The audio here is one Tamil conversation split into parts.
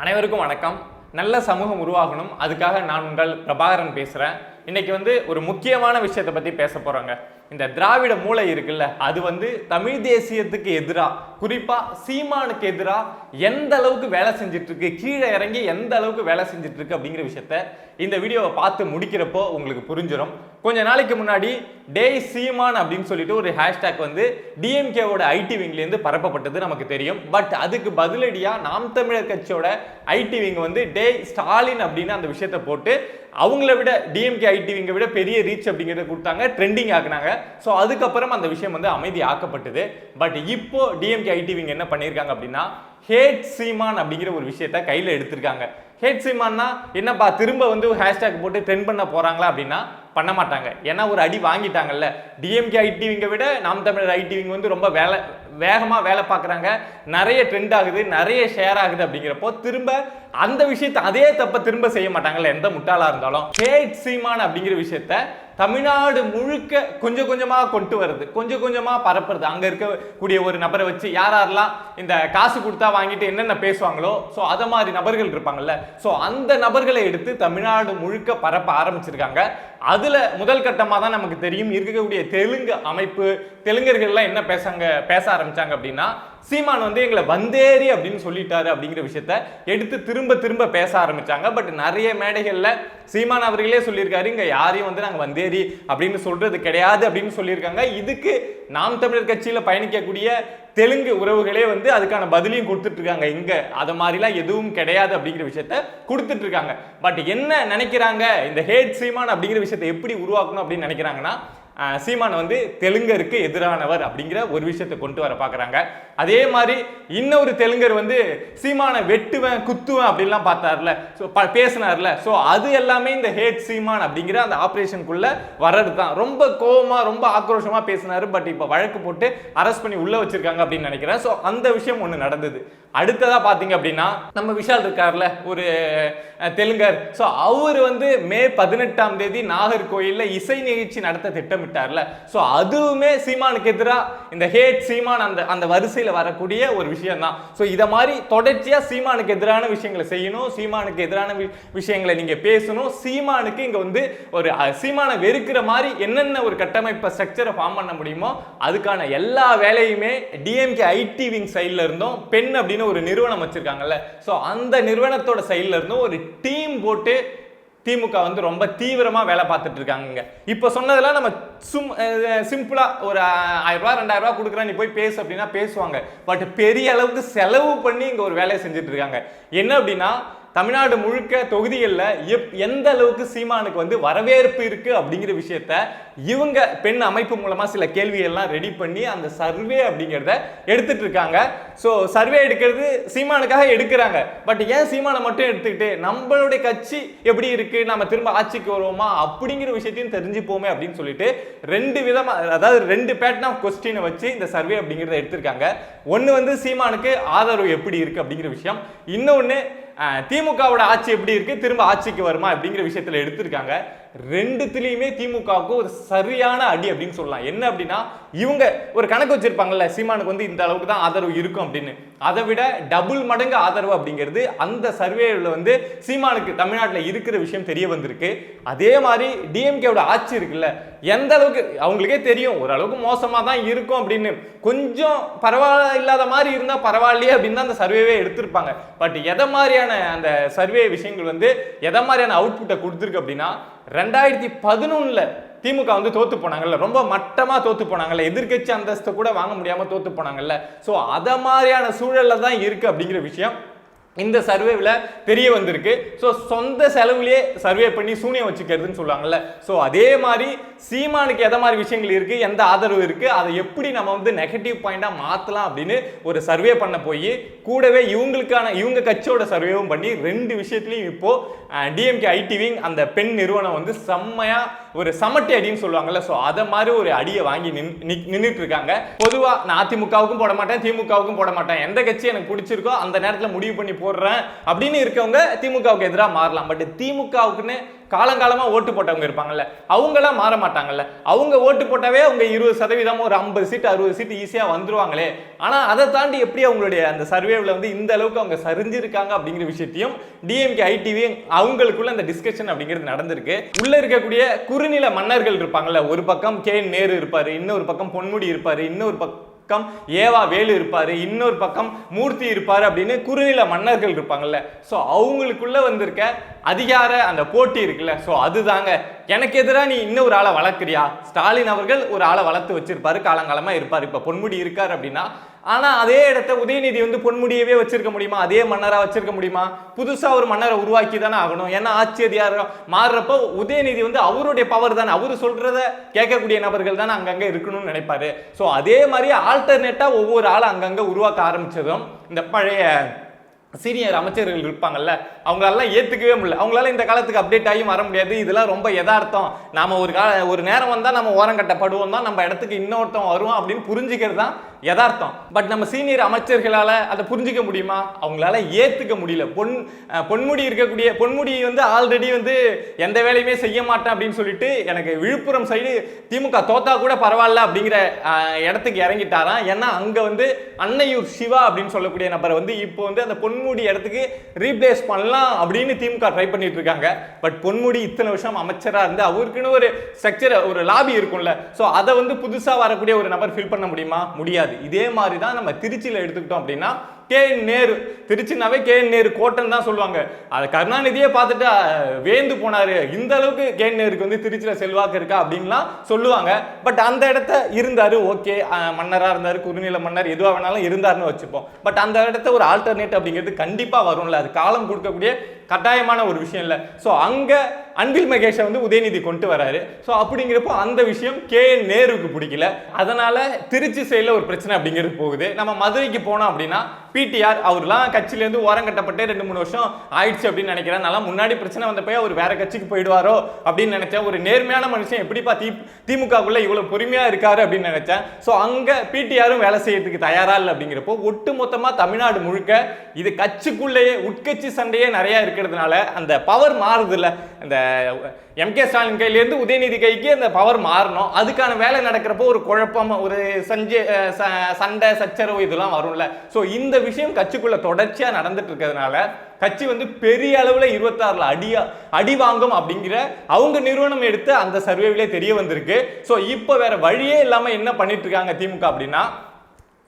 அனைவருக்கும் வணக்கம். நல்ல சமூகம் உருவாகணும். அதுக்காக நான் உங்கள் பிரபாகரன் பேசுகிறேன் இன்னைக்கு வந்து ஒரு முக்கியமான விஷயத்தை பற்றி பேச போகிறாங்க இந்த திராவிட மூளை இருக்குல்ல அது வந்து தமிழ் தேசியத்துக்கு எதிராக குறிப்பாக சீமானுக்கு எதிராக எந்த அளவுக்கு வேலை செஞ்சுட்டு இருக்கு கீழே இறங்கி எந்த அளவுக்கு வேலை செஞ்சுட்டு இருக்கு அப்படிங்கிற விஷயத்த இந்த வீடியோவை பார்த்து முடிக்கிறப்போ உங்களுக்கு புரிஞ்சிடும் கொஞ்ச நாளைக்கு முன்னாடி டேய் சீமான் அப்படின்னு சொல்லிட்டு ஒரு ஹேஷ்டேக் வந்து டிஎம்கேவோட ஐடி விங்லேருந்து பரப்பப்பட்டது நமக்கு தெரியும். பட் அதுக்கு பதிலடியாக நாம் தமிழர் கட்சியோட ஐடி விங் வந்து டேய் ஸ்டாலின் அப்படின்னு அந்த விஷயத்தை போட்டு அவங்கள விட டிஎம்கே ஐடிவிங்க விட பெரிய ரீச் அப்படிங்கிறத கொடுத்தாங்க ட்ரெண்டிங் ஆக்குனாங்க. ஸோ அதுக்கப்புறம் அந்த விஷயம் வந்து அமைதி ஆக்கப்பட்டது பட் இப்போ டிஎம்கே ஐடிவிங்க என்ன பண்ணியிருக்காங்க அப்படின்னா ஹேட் சீமான் அப்படிங்கிற ஒரு விஷயத்த கையில் எடுத்திருக்காங்க. ஹேட் சீமான்னா என்னப்பா திரும்ப வந்து ஹேஷ்டேக் போட்டு ட்ரெண்ட் பண்ண போகிறாங்களா அப்படின்னா பண்ண மாட்டாங்க. ஏன்னா ஒரு அடி வாங்கிட்டாங்கல்ல. டிஎம்கே ஐடிவிங்க விட நாம் தமிழர் ஐடிவிங்க வந்து ரொம்ப வேலை வேகமாக வேலை பார்க்குறாங்க. நிறைய ட்ரெண்ட் ஆகுது நிறைய ஷேர் ஆகுது அப்படிங்கிறப்போ திரும்ப அந்த விஷயத்தை அதே தப்ப திரும்ப செய்ய மாட்டாங்கல்ல எந்த முட்டாளா இருந்தாலும். கேட் சீமான் அப்படிங்கிற விஷயத்த தமிழ்நாடு முழுக்க கொஞ்சம் கொஞ்சமாக கொண்டு வருது. கொஞ்சம் கொஞ்சமாக பரப்புறது. அங்கே இருக்கக்கூடிய ஒரு நபரை வச்சு யார் யாரெல்லாம் இந்த காசு கொடுத்தா வாங்கிட்டு என்னென்ன பேசுவாங்களோ ஸோ அதை மாதிரி நபர்கள் இருப்பாங்கல்ல. ஸோ அந்த நபர்களை எடுத்து தமிழ்நாடு முழுக்க பரப்ப ஆரம்பிச்சிருக்காங்க. அதில் முதல் கட்டமாக தான் நமக்கு தெரியும். இருக்கக்கூடிய தெலுங்கு அமைப்பு தெலுங்கர்கள்லாம் என்ன பேசாங்க பேச ஆரம்பிச்சாங்க அப்படின்னா சீமான் வந்து எங்களை வந்தேரி அப்படின்னு சொல்லிட்டாரு அப்படிங்கிற விஷயத்த எடுத்து திரும்ப திரும்ப பேச ஆரம்பிச்சாங்க. பட் நிறைய மேடைகளில் சீமான் அவர்களே சொல்லியிருக்காரு இங்கே யாரையும் வந்து நாங்கள் வந்தேரி அப்படின்னு சொல்றது கிடையாது அப்படின்னு சொல்லியிருக்காங்க. இதுக்கு நாம் தமிழர் கட்சியில் பயணிக்கக்கூடிய தெலுங்கு உறவுகளே வந்து அதுக்கான பதிலையும் கொடுத்துட்டு இருக்காங்க இங்க அதை மாதிரிலாம் எதுவும் கிடையாது அப்படிங்கிற விஷயத்த கொடுத்துட்டு இருக்காங்க பட் என்ன நினைக்கிறாங்க? இந்த ஹேட் சீமான் அப்படிங்கிற விஷயத்தை எப்படி உருவாக்கணும் அப்படின்னு நினைக்கிறாங்கன்னா சீமான் வந்து தெலுங்கருக்கு எதிரானவர் அப்படிங்கிற ஒரு விஷயத்தை கொண்டு வர பார்க்குறாங்க. அதே மாதிரி இன்னொரு தெலுங்கர் வந்து சீமானை வெட்டுவேன் குத்துவேன் அப்படின்லாம் பார்த்தார்ல. ஸோ ப பேசினார்ல. ஸோ அது எல்லாமே இந்த ஹேட் சீமான் அப்படிங்கிற அந்த ஆப்ரேஷனுக்குள்ளே வர்றது தான். ரொம்ப கோபமாக ரொம்ப ஆக்ரோஷமாக பேசினார். பட் இப்போ வழக்கு போட்டு அரெஸ்ட் பண்ணி உள்ளே வச்சுருக்காங்க அப்படின்னு நினைக்கிறேன். ஸோ அந்த விஷயம் ஒன்று நடந்தது. அடுத்ததாக பார்த்தீங்க அப்படின்னா நம்ம விஷால் இருக்கார்ல ஒரு தெலுங்கர். ஸோ அவர் வந்து மே பதினெட்டாம் தேதி நாகர்கோயிலில் இசை நிகழ்ச்சி நடத்த திட்டம் திட்டமிட்டார்ல. ஸோ அதுவுமே சீமானுக்கு எதிராக இந்த ஹேட் சீமான் அந்த அந்த வரிசையில் வரக்கூடிய ஒரு விஷயம் தான் ஸோ இதை மாதிரி தொடர்ச்சியாக சீமானுக்கு எதிரான விஷயங்களை செய்யணும் சீமானுக்கு எதிரான விஷயங்களை நீங்க பேசணும். சீமானுக்கு இங்க வந்து ஒரு சீமானை வெறுக்கிற மாதிரி என்னென்ன ஒரு கட்டமைப்பை ஸ்ட்ரக்சரை ஃபார்ம் பண்ண முடியுமோ அதுக்கான எல்லா வேலையுமே டிஎம்கே ஐடி விங் சைட்ல இருந்தும் பெண் அப்படின்னு ஒரு நிறுவனம் வச்சிருக்காங்கல்ல. ஸோ அந்த நிறுவனத்தோட சைடில் இருந்தும் ஒரு டீம் போட்டு திமுக வந்து ரொம்ப தீவிரமாக வேலை பார்த்துட்டு இருக்காங்க இப்போ சொன்னதெல்லாம் நம்ம சும் சிம்பிளாக ஒரு ஆயிரரூபா ரெண்டாயிரரூபா ரெண்டாயிரம் கொடுக்குறேன் நீ போய் பேசு அப்படின்னா பேசுவாங்க. பட் பெரிய அளவுக்கு செலவு பண்ணி இங்கே ஒரு வேலையை செஞ்சுட்டு இருக்காங்க. என்ன அப்படின்னா தமிழ்நாடு முழுக்க தொகுதிகளில் எப் எந்த அளவுக்கு சீமானுக்கு வந்து வரவேற்பு இருக்கு அப்படிங்கிற விஷயத்த இவங்க பெண் அமைப்பு மூலமாக சில கேள்விகள்லாம் ரெடி பண்ணி அந்த சர்வே அப்படிங்கிறத எடுத்துட்டு இருக்காங்க. ஸோ சர்வே எடுக்கிறது சீமானுக்காக எடுக்கிறாங்க. பட் ஏன் சீமானை மட்டும் எடுத்துக்கிட்டு நம்மளுடைய கட்சி எப்படி இருக்குது நம்ம திரும்ப ஆட்சிக்கு வருவோமா? அப்படிங்கிற விஷயத்தையும் தெரிஞ்சுப்போமே அப்படின்னு சொல்லிட்டு ரெண்டு விதமாக அதாவது ரெண்டு பேட்டர்ன் ஆஃப் கொஸ்டினை வச்சு இந்த சர்வே அப்படிங்கிறத எடுத்திருக்காங்க. ஒன்று வந்து சீமானுக்கு ஆதரவு எப்படி இருக்குது அப்படிங்கிற விஷயம். இன்னொன்று திமுகவோட ஆட்சி எப்படி இருக்கு? திரும்ப ஆட்சிக்கு வருமா? அப்படிங்கிற விஷயத்துல எடுத்திருக்காங்க. ரெண்டுத்துலேயுமே திமுகவுக்கு ஒரு சரியான அடி அப்படின்னு சொல்லலாம். என்ன அப்படின்னா இவங்க ஒரு கணக்கு வச்சிருப்பாங்கல்ல சீமானுக்கு வந்து இந்த அளவுக்கு தான் ஆதரவு இருக்கும் அப்படின்னு. அதை விட டபுள் மடங்கு ஆதரவு அப்படிங்கிறது அந்த சர்வேல வந்து சீமானுக்கு தமிழ்நாட்டில் இருக்கிற விஷயம் தெரிய வந்திருக்கு. அதே மாதிரி டிஎம்கேவோட ஆட்சி இருக்குல்ல எந்த அளவுக்கு அவங்களுக்கே தெரியும் ஓரளவுக்கு மோசமாக தான் இருக்கும் அப்படின்னு. கொஞ்சம் பரவாயில்ல இல்லாத மாதிரி இருந்தால் பரவாயில்லையே அப்படின்னு தான் அந்த சர்வேவே எடுத்திருப்பாங்க. பட் எதை மாதிரியான அந்த சர்வே விஷயங்கள் வந்து எதை மாதிரியான அவுட்புட்டை கொடுத்துருக்கு அப்படின்னா ரெண்டாயிரத்தி பதினொன்னுல திமுக வந்து தோத்து போனாங்கல்ல ரொம்ப மட்டமா தோத்து போனாங்கல்ல எதிர்க்கட்சி அந்தஸ்தை கூட வாங்க முடியாம தோத்து போனாங்கல்ல. ஸோ அத மாதிரியான சூழல்ல தான் இருக்கு அப்படிங்கிற விஷயம் இந்த சர்வேவில் தெரிய வந்திருக்கு. ஸோ சொந்த செலவுலேயே சர்வே பண்ணி சூனியம் வச்சுக்கிறதுன்னு சொல்லுவாங்கல்ல. ஸோ அதே மாதிரி சீமானுக்கு எதை மாதிரி விஷயங்கள் இருக்குது எந்த ஆதரவு இருக்குது அதை எப்படி நம்ம வந்து நெகட்டிவ் பாயிண்ட்டாக மாற்றலாம் அப்படின்னு ஒரு சர்வே பண்ண போய் கூடவே இவங்களுக்கான இவங்க கட்சியோட சர்வேவும் பண்ணி ரெண்டு விஷயத்துலையும் இப்போது டிஎம்கே ஐடிவிங் அந்த பெண் நிறுவனம் வந்து செம்மையாக ஒரு சமட்டி அடின்னு சொல்லுவாங்கல்ல. ஸோ அதை மாதிரி ஒரு அடியை வாங்கி நின் நிக்- இருக்காங்க பொதுவாக நான் அதிமுகவுக்கும் போட மாட்டேன் திமுகவுக்கும் போட மாட்டேன். எந்த கட்சி எனக்கு பிடிச்சிருக்கோ அந்த நேரத்தில் முடிவு பண்ணி போடுறேன் அப்படின்னு இருக்கவங்க திமுகவுக்கு எதிராக மாறலாம். பட் திமுகவுக்குன்னு காலங்காலமா ஓட்டு போட்டவங்க இருப்பாங்கல்ல அவங்களாம் மாற மாட்டாங்கல்ல. அவங்க ஓட்டு போட்டாவே அவங்க இருபது சதவீதம் ஒரு ஐம்பது சீட் அறுபது சீட் ஈஸியா வந்துருவாங்களே. ஆனா அதை தாண்டி எப்படி அவங்களுடைய அந்த சர்வேவில் வந்து இந்த அளவுக்கு அவங்க சரிஞ்சிருக்காங்க அப்படிங்கிற விஷயத்தையும் டிஎம்கே ஐடிவி அவங்களுக்குள்ள அந்த டிஸ்கஷன் அப்படிங்கிறது நடந்திருக்கு. உள்ள இருக்கக்கூடிய குறுநில மன்னர்கள் இருப்பாங்கல்ல ஒரு பக்கம் கே நேரு இருப்பாரு இன்னொரு பக்கம் பொன்முடி இருப்பாரு இன்னொரு பக்கம் ஏவா வேலு இருப்பாரு இன்னொரு பக்கம் மூர்த்தி இருப்பாரு அப்படின்னு குறுநில மன்னர்கள் இருப்பாங்கல்ல. ஸோ அவங்களுக்குள்ள வந்திருக்க அதிகார அந்த போட்டி இருக்குல்ல ஸோ அதுதாங்க. எனக்கு எதிராக நீ இன்னும் ஒரு ஆளை வளர்க்குறியா? ஸ்டாலின் அவர்கள் ஒரு ஆளை வளர்த்து வச்சிருப்பாரு காலங்காலமாக இருப்பார். இப்போ பொன்முடி இருக்கார் அப்படின்னா ஆனால் அதே இடத்த உதயநிதி வந்து பொன்முடியவே வச்சிருக்க முடியுமா? அதே மன்னராக வச்சிருக்க முடியுமா? புதுசாக ஒரு மன்னரை உருவாக்கி தானே ஆகணும். ஏன்னா ஆட்சியதிகாரம் மாறுறப்போ உதயநிதி வந்து அவருடைய பவர் தானே. அவர் சொல்கிறத கேட்கக்கூடிய நபர்கள் தானே அங்கங்கே இருக்கணும்னு நினைப்பாரு. ஸோ அதே மாதிரி ஆல்டர்னேட்டாக ஒவ்வொரு ஆளும் அங்கங்கே உருவாக்க ஆரம்பித்ததும் இந்த பழைய சீனியர் அமைச்சர்கள் இருப்பாங்கல்ல அவங்களெல்லாம் ஏற்றுக்கவே முடியல. அவங்களால இந்த காலத்துக்கு அப்டேட் ஆகி வர முடியாது. இதெல்லாம் ரொம்ப எதார்த்தம் நாம ஒரு கால ஒரு நேரம் வந்தால் நம்ம ஓரம் கட்டப்படுவோம் தான் நம்ம இடத்துக்கு இன்னொருத்தன் வருவோம் அப்படின்னு புரிஞ்சுக்கிறது தான் யதார்த்தம். பட் நம்ம சீனியர் அமைச்சர்களால் அதை புரிஞ்சுக்க முடியுமா? அவங்களால ஏற்றுக்க முடியல. பொன் பொன்முடி இருக்கக்கூடிய பொன்முடி வந்து ஆல்ரெடி வந்து எந்த வேலையுமே செய்ய மாட்டேன் அப்படின்னு சொல்லிட்டு எனக்கு விழுப்புரம் சைடு திமுக தோத்தா கூட பரவாயில்ல அப்படிங்கிற இடத்துக்கு இறங்கிட்டாராம். ஏன்னா அங்கே வந்து அன்னையூர் சிவா அப்படின்னு சொல்லக்கூடிய நபரை வந்து இப்போ வந்து அந்த பொன்முடி இடத்துக்கு ரீப்ளேஸ் பண்ணலாம் அப்படின்னு திமுக ட்ரை பண்ணிட்டு இருக்காங்க. பட் பொன்முடி இத்தனை வருஷம் அமைச்சராக இருந்து அவருக்குன்னு ஒரு ஸ்ட்ரக்சர் ஒரு லாபி இருக்கும்ல. ஸோ அதை வந்து புதுசாக வரக்கூடிய ஒரு நபர் ஃபில் பண்ண முடியுமா? முடியாது. இதே மாதிரி தான் நம்ம திருச்சியில் எடுத்துக்கிட்டோம் அப்படின்னா கே என் நேரு. திருச்சினாவே கே என் நேரு கோட்டன் தான் சொல்லுவாங்க. அதை கருணாநிதியே பார்த்துட்டு வேந்து போனாரு. இந்த அளவுக்கு கே என் நேருக்கு வந்து திருச்சியில் செல்வாக்கு இருக்கா அப்படின்லாம் சொல்லுவாங்க. பட் அந்த இடத்த இருந்தாரு ஓகே. மன்னராக இருந்தார் குறுநில மன்னர் எதுவாக வேணாலும் இருந்தாருன்னு வச்சுப்போம். பட் அந்த இடத்த ஒரு ஆல்டர்னேட் அப்படிங்கிறது கண்டிப்பா வரும்ல. அது காலம் கொடுக்கக்கூடிய கட்டாயமான ஒரு விஷயம் இல்லை. ஸோ அங்கே அன்பில் மகேஷை வந்து உதயநிதி கொண்டு வராரு. ஸோ அப்படிங்கிறப்போ அந்த விஷயம் கே என் பிடிக்கல. அதனால திருச்சி சைடில் ஒரு பிரச்சனை அப்படிங்கிறது போகுது. நம்ம மதுரைக்கு போனோம் அப்படின்னா பிடிஆர் அவர்லாம் கட்சியிலேருந்து ஓரம் கட்டப்பட்டு ரெண்டு மூணு வருஷம் ஆயிடுச்சு அப்படின்னு நினைக்கிறேன். நல்லா முன்னாடி பிரச்சனை வந்தப்போ அவர் வேற கட்சிக்கு போயிடுவாரோ அப்படின்னு நினைச்சேன். ஒரு நேர்மையான மனுஷன் எப்படிப்பா தி திமுகக்குள்ளே இவ்வளவு பொறுமையா இருக்காரு அப்படின்னு நினைச்சேன். ஸோ அங்க பிடிஆரும் வேலை செய்யறதுக்கு தயாரா இல்லை அப்படிங்கிறப்போ ஒட்டு மொத்தமா தமிழ்நாடு முழுக்க இது கட்சிக்குள்ளேயே உட்கட்சி சண்டையே நிறைய இருக்கிறதுனால அந்த பவர் மாறுதில்ல. அந்த எம் கே ஸ்டாலின் கையிலேருந்து உதயநிதி கைக்கு அந்த பவர் மாறணும். அதுக்கான வேலை நடக்கிறப்போ ஒரு குழப்பம் ஒரு சஞ்ச ச- சண்டை சச்சரவு இதெல்லாம் வரும்ல. ஸோ இந்த விஷயம் கட்சிக்குள்ள தொடர்ச்சியாக நடந்துட்டு இருக்கிறதுனால கட்சி வந்து பெரிய அளவில் இருபத்தாறுல அடியா அடி வாங்கும் அப்படிங்கிற அவங்க நிறுவனம் எடுத்து அந்த சர்வேவிலே தெரிய வந்திருக்கு. ஸோ இப்போ வேற வழியே இல்லாமல் என்ன பண்ணிட்டு இருக்காங்க திமுக அப்படின்னா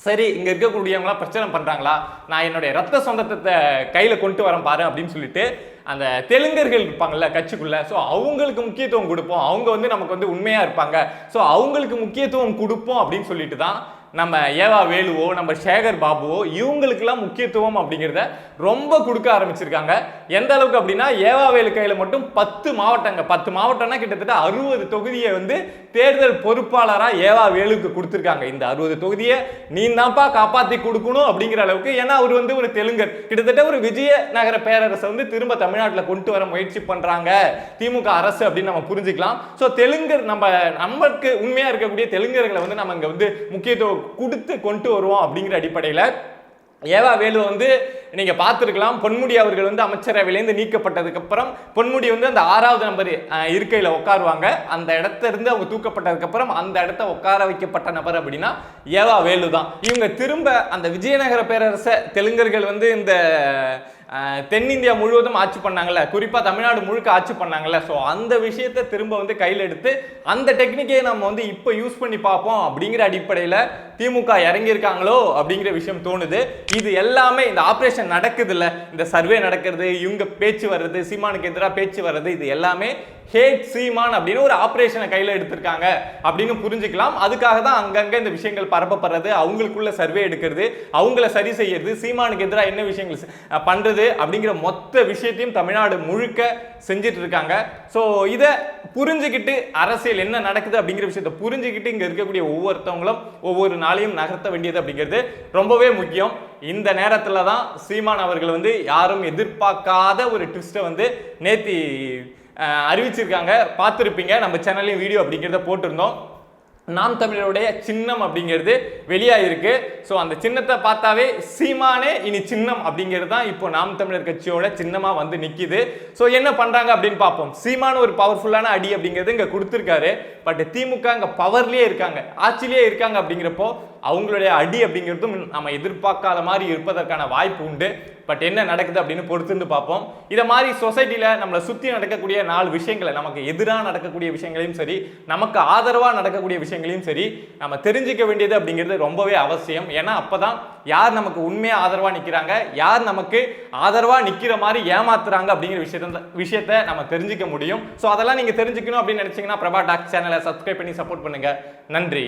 சரி இங்க இருக்கக்கூடியவங்களாம் பிரச்சனை பண்றாங்களா? நான் என்னுடைய ரத்த சொந்தத்தை கையில கொண்டு வரேன் பாரு அப்படின்னு சொல்லிட்டு அந்த தெலுங்கர்கள் இருப்பாங்கல்ல கட்சிக்குள்ள. ஸோ அவங்களுக்கு முக்கியத்துவம் கொடுப்போம். அவங்க வந்து நமக்கு வந்து உண்மையா இருப்பாங்க. ஸோ அவங்களுக்கு முக்கியத்துவம் கொடுப்போம் அப்படின்னு சொல்லிட்டு தான் நம்ம ஏவா வேலுவோ நம்ம சேகர் பாபுவோ இவங்களுக்கெல்லாம் முக்கியத்துவம் அப்படிங்கிறத ரொம்ப கொடுக்க ஆரம்பிச்சிருக்காங்க. எந்த அளவுக்கு அப்படின்னா ஏவா வேலு கையில் மட்டும் பத்து மாவட்டங்க. பத்து மாவட்டம்னா கிட்டத்தட்ட அறுபது தொகுதியை வந்து தேர்தல் பொறுப்பாளராக ஏவா வேலுக்கு கொடுத்துருக்காங்க. இந்த அறுபது தொகுதியை நீ தான்ப்பா காப்பாற்றி கொடுக்கணும் அப்படிங்கிற அளவுக்கு ஏன்னா அவர் வந்து ஒரு தெலுங்கர். கிட்டத்தட்ட ஒரு விஜய நகர பேரரசை வந்து திரும்ப தமிழ்நாட்டில் கொண்டு வர முயற்சி பண்ணுறாங்க திமுக அரசு அப்படின்னு நம்ம புரிஞ்சுக்கலாம். ஸோ தெலுங்கர் நம்ம நமக்கு உண்மையாக இருக்கக்கூடிய தெலுங்கர்களை வந்து நம்ம இங்கே வந்து முக்கியத்துவம் கொடுத்து கொண்டு வருவோம் அப்படிங்கிற அடிப்படையில் ஏவா வேலு வந்து நீங்கள் பார்த்துருக்கலாம் பொன்முடி அவர்கள் வந்து அமைச்சரவையிலேருந்து நீக்கப்பட்டதுக்கப்புறம் பொன்முடி வந்து அந்த ஆறாவது நம்பர் இருக்கையில் உட்காருவாங்க. அந்த இடத்த இருந்து அவங்க தூக்கப்பட்டதுக்கப்புறம் அந்த இடத்த உட்கார வைக்கப்பட்ட நபர் அப்படின்னா ஏவா வேலு தான் இவங்க திரும்ப அந்த விஜயநகர பேரரசை தெலுங்கர்கள் வந்து இந்த தென்னிந்தியா முழுவதும் ஆட்சி பண்ணாங்கல்ல. குறிப்பாக தமிழ்நாடு முழுக்க ஆட்சி பண்ணாங்கல்ல. ஸோ அந்த விஷயத்தை திரும்ப வந்து கையில் எடுத்து அந்த டெக்னிக்கே நம்ம வந்து இப்போ யூஸ் பண்ணி பார்ப்போம் அப்படிங்கிற அடிப்படையில் திமுக இறங்கியிருக்காங்களோ அப்படிங்கிற விஷயம் தோணுது. இது எல்லாமே இந்த ஆப்ரேஷன் நடக்குதுல்ல. இந்த சர்வே நடக்கிறது இவங்க பேச்சு வர்றது சீமானுக்கு எதிராக பேச்சு வர்றது இது எல்லாமே ஹேட் சீமான் அப்படின்னு ஒரு ஆப்ரேஷனை கையில் எடுத்திருக்காங்க. அப்படின்னு புரிஞ்சுக்கலாம். அதுக்காக தான் அங்கங்கே இந்த விஷயங்கள் பரப்பப்படுறது. அவங்களுக்குள்ள சர்வே எடுக்கிறது. அவங்கள சரி செய்யறது. சீமானுக்கு எதிராக என்ன விஷயங்கள் பண்ணுறது அப்படிங்கிற மொத்த விஷயத்தையும் தமிழ்நாடு முழுக்க செஞ்சுட்டு இருக்காங்க ஸோ இதை புரிஞ்சுக்கிட்டு அரசியல் என்ன நடக்குது அப்படிங்கிற விஷயத்தை புரிஞ்சுக்கிட்டு இங்கே இருக்கக்கூடிய ஒவ்வொருத்தவங்களும் ஒவ்வொரு நாளையும் நகர்த்த வேண்டியது அப்படிங்கிறது ரொம்பவே முக்கியம். இந்த நேரத்தில் தான் சீமான் அவர்கள் வந்து யாரும் எதிர்பார்க்காத ஒரு ட்விஸ்ட்டை வந்து நேத்தி அறிவிச்சிருக்காங்க. பார்த்துருப்பீங்க. நம்ம சேனல்லையும் வீடியோ அப்படிங்கிறத போட்டிருந்தோம். நாம் தமிழருடைய சின்னம் அப்படிங்கிறது வெளியாயிருக்கு. ஸோ அந்த சின்னத்தை பார்த்தாவே சீமானே இனி சின்னம் அப்படிங்கிறது தான் இப்போ நாம் தமிழர் கட்சியோட சின்னமாக வந்து நிற்கிது ஸோ என்ன பண்ணுறாங்க அப்படின்னு பார்ப்போம். சீமான ஒரு பவர்ஃபுல்லான அடி அப்படிங்கிறது இங்கே கொடுத்துருக்காரு. பட் திமுக இங்கே பவர்லேயே இருக்காங்க. ஆட்சியிலேயே இருக்காங்க அப்படிங்கிறப்போ அவங்களுடைய அடி அப்படிங்கிறதும் நம்ம எதிர்பார்க்காத மாதிரி இருப்பதற்கான வாய்ப்பு உண்டு. பட் என்ன நடக்குது அப்படின்னு பொறுத்துன்னு பார்ப்போம். இதை மாதிரி சொசைட்டியில் நம்மளை சுற்றி நடக்கக்கூடிய நாலு விஷயங்களை நமக்கு எதிராக நடக்கக்கூடிய விஷயங்களையும் சரி நமக்கு ஆதரவாக நடக்கக்கூடிய விஷயங்களையும் சரி நம்ம தெரிஞ்சுக்க வேண்டியது அப்படிங்கிறது ரொம்பவே அவசியம். ஏன்னா அப்பதான் யார் நமக்கு உண்மையாக ஆதரவாக நிற்கிறாங்க யார் நமக்கு ஆதரவாக நிற்கிற மாதிரி ஏமாத்துறாங்க அப்படிங்கிற விஷயத்த விஷயத்த நம்ம தெரிஞ்சுக்க முடியும். ஸோ அதெல்லாம் நீங்கள் தெரிஞ்சுக்கணும் அப்படின்னு நினச்சிங்கன்னா பிரபா டாக் சேனலை சப்ஸ்கிரைப் பண்ணி சப்போர்ட் பண்ணுங்கள் நன்றி.